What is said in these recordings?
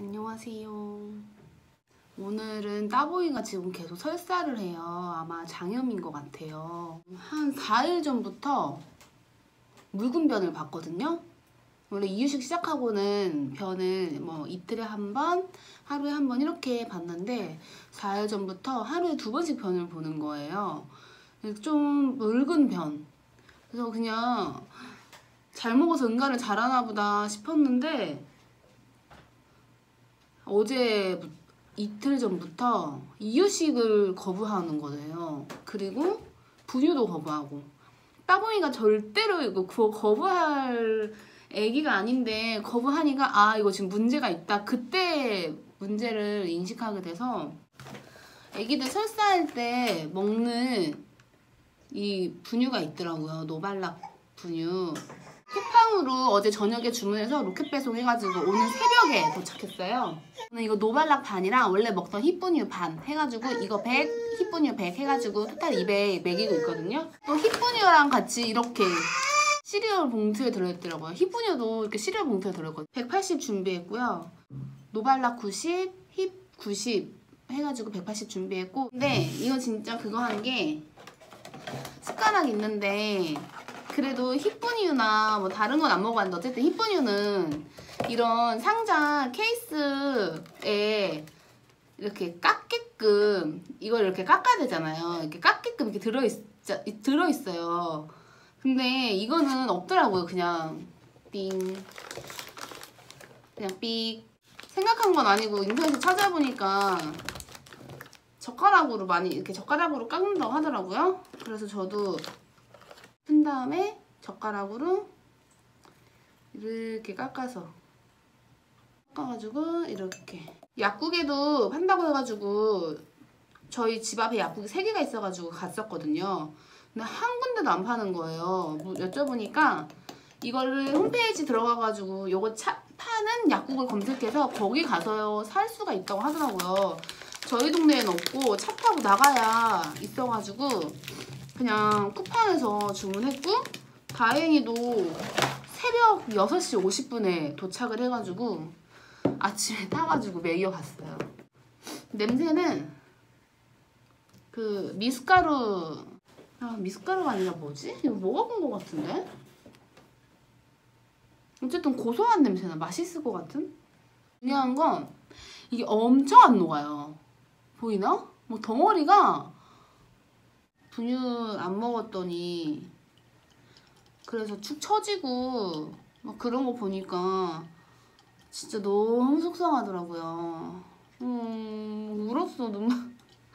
안녕하세요. 오늘은 따보이가 지금 계속 설사를 해요. 아마 장염인 것 같아요. 한 4일 전부터 묽은 변을 봤거든요. 원래 이유식 시작하고는 변을 뭐 이틀에 한 번, 하루에 한 번 이렇게 봤는데 4일 전부터 하루에 두 번씩 변을 보는 거예요. 좀 묽은 변. 그래서 그냥 잘 먹어서 응가를 잘하나 보다 싶었는데 어제 이틀 전부터 이유식을 거부하는 거예요. 그리고 분유도 거부하고 따봉이가 절대로 이거 거부할 애기가 아닌데 거부하니까 아 이거 지금 문제가 있다. 그때 문제를 인식하게 돼서 애기들 설사할 때 먹는 이 분유가 있더라고요. 노발락 분유. 쿠팡으로 어제 저녁에 주문해서 로켓 배송해가지고 오늘 새벽에 도착했어요. 저는 이거 노발락 반이랑 원래 먹던 힙분유 반 해가지고 이거 100, 힙분유 100 해가지고 토탈 200 먹이고 있거든요. 또 힙분유랑 같이 이렇게 시리얼 봉투에 들어있더라고요. 힙분유도 이렇게 시리얼 봉투에 들어있거든요. 180 준비했고요. 노발락 90, 힙 90 해가지고 180 준비했고 근데 이거 진짜 그거 하는 게 숟가락 있는데 그래도 힙분유나 뭐 다른 건 안 먹어봤는데 어쨌든 힙분유는 이런 상자 케이스에 이렇게 깎게끔 이걸 이렇게 깎아야 되잖아요. 이렇게 깎게끔 이렇게 들어있, 들어있어요. 근데 이거는 없더라고요. 그냥 삥 그냥 삑 생각한 건 아니고 인터넷에 찾아보니까 젓가락으로 많이 이렇게 젓가락으로 깎는다고 하더라고요. 그래서 저도 푼 다음에 젓가락으로 이렇게 깎아서 깎아가지고 이렇게 약국에도 판다고 해가지고 저희 집 앞에 약국이 3개가 있어가지고 갔었거든요. 근데 한 군데도 안 파는 거예요. 뭐 여쭤보니까 이거를 홈페이지 들어가가지고 요거 차, 파는 약국을 검색해서 거기 가서 살 수가 있다고 하더라고요. 저희 동네에는 없고 차 타고 나가야 있어가지고 그냥 쿠팡에서 주문했고 다행히도 새벽 6시 50분에 도착을 해가지고 아침에 타가지고 매겨갔어요. 냄새는 그 미숫가루 아 미숫가루가 아니라 뭐지? 이거 먹어본 것 같은데? 어쨌든 고소한 냄새나 맛있을 것 같은? 중요한 건 이게 엄청 안 녹아요. 보이나? 뭐 덩어리가 분유 안 먹었더니 그래서 축 처지고 막 그런 거 보니까 진짜 너무 속상하더라고요. 음, 울었어 눈물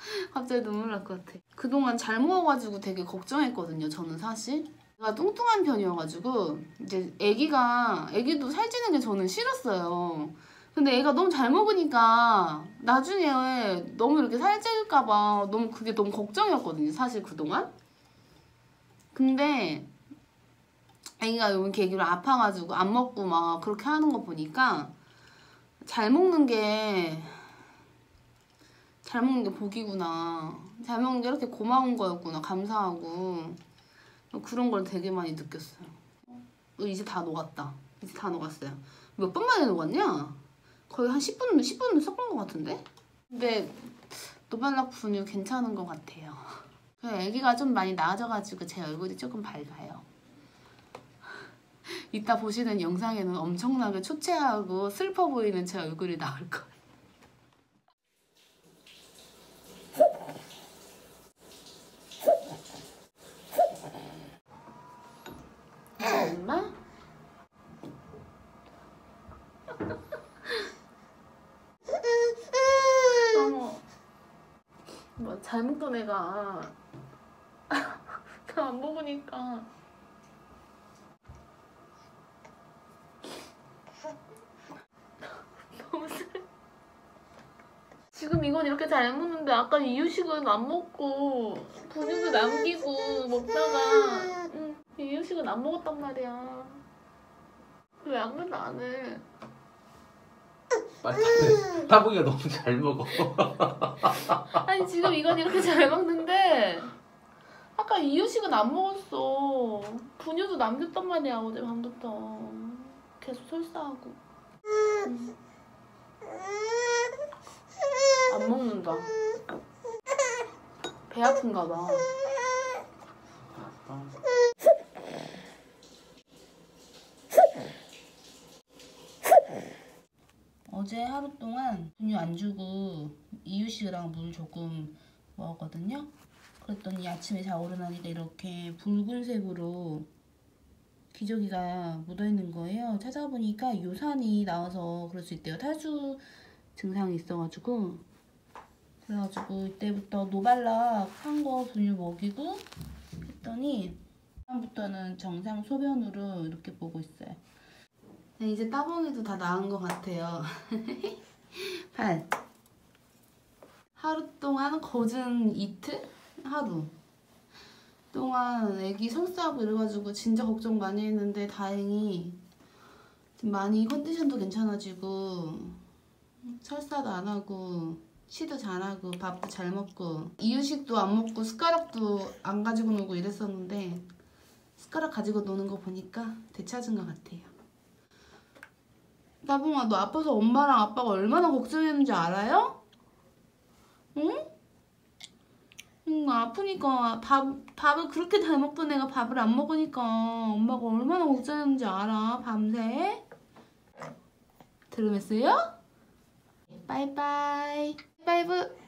갑자기 눈물 날 것 같아. 그동안 잘 먹어가지고 되게 걱정했거든요. 저는 사실. 제가 뚱뚱한 편이어가지고 이제 애기가 애기도 살찌는 게 저는 싫었어요. 근데 애가 너무 잘 먹으니까 나중에 너무 이렇게 살찔까봐 너무 그게 너무 걱정이었거든요. 사실 그동안. 근데 애기가 이번 계기로 아파가지고 안 먹고 막 그렇게 하는 거 보니까 잘 먹는 게 잘 먹는 게 복이구나. 잘 먹는 게 이렇게 고마운 거였구나. 감사하고. 그런 걸 되게 많이 느꼈어요. 이제 다 녹았다. 이제 다 녹았어요. 몇분 만에 녹았냐? 거의 한 10분, 10분 섞은 것 같은데? 근데 노발락 분유 괜찮은 것 같아요. 애기가 좀 많이 나아져가지고 제 얼굴이 조금 밝아요. 이따 보시는 영상에는 엄청나게 초췌하고 슬퍼 보이는 제 얼굴이 나올 거예요. 엄마? 어머 뭐잘 먹던 애가. 다 안 먹으니까. 너무 슬 지금 이건 이렇게 잘 먹는데 아까 이유식은 안 먹고 분유도 남기고 먹다가 응, 이유식은 안 먹었단 말이야. 왜 아무도 안 해? 맞지? 타보기가 너무 잘 먹어. 아니 지금 이건 이렇게 잘 먹는데 아까 이유식은 안 먹었어 분유도 남겼단 말이야 어제 밤부터 계속 설사하고 응. 안 먹는다. 배 아픈가 봐. 아, 어제 하루 동안 분유 안 주고 이유식이랑 물 조금 먹었거든요. 그랬더니 아침에 자고 일어나니까 이렇게 붉은색으로 기저귀가 묻어있는 거예요. 찾아보니까 요산이 나와서 그럴 수 있대요. 탈수 증상이 있어가지고 그래가지고 이때부터 노발락 한 거 분유 먹이고 했더니 다음부터는 정상 소변으로 이렇게 보고 있어요. 네, 이제 따봉이도 다 나은 것 같아요. 팔. 하루 동안 거진 이틀? 하루. 동안 애기 설사하고 이래가지고 진짜 걱정 많이 했는데 다행히 좀 많이 컨디션도 괜찮아지고 설사도 안 하고 쉬도 잘하고 밥도 잘 먹고 이유식도 안 먹고 숟가락도 안 가지고 놀고 이랬었는데 숟가락 가지고 노는 거 보니까 되찾은 것 같아요. 나봉아 너 아파서 엄마랑 아빠가 얼마나 걱정했는지 알아요? 응? 응 아프니까 밥, 밥을 그렇게 잘 먹던 애가 밥을 안 먹으니까 엄마가 얼마나 걱정했는지 알아 밤새? 들으면서요? 바이바이 바이브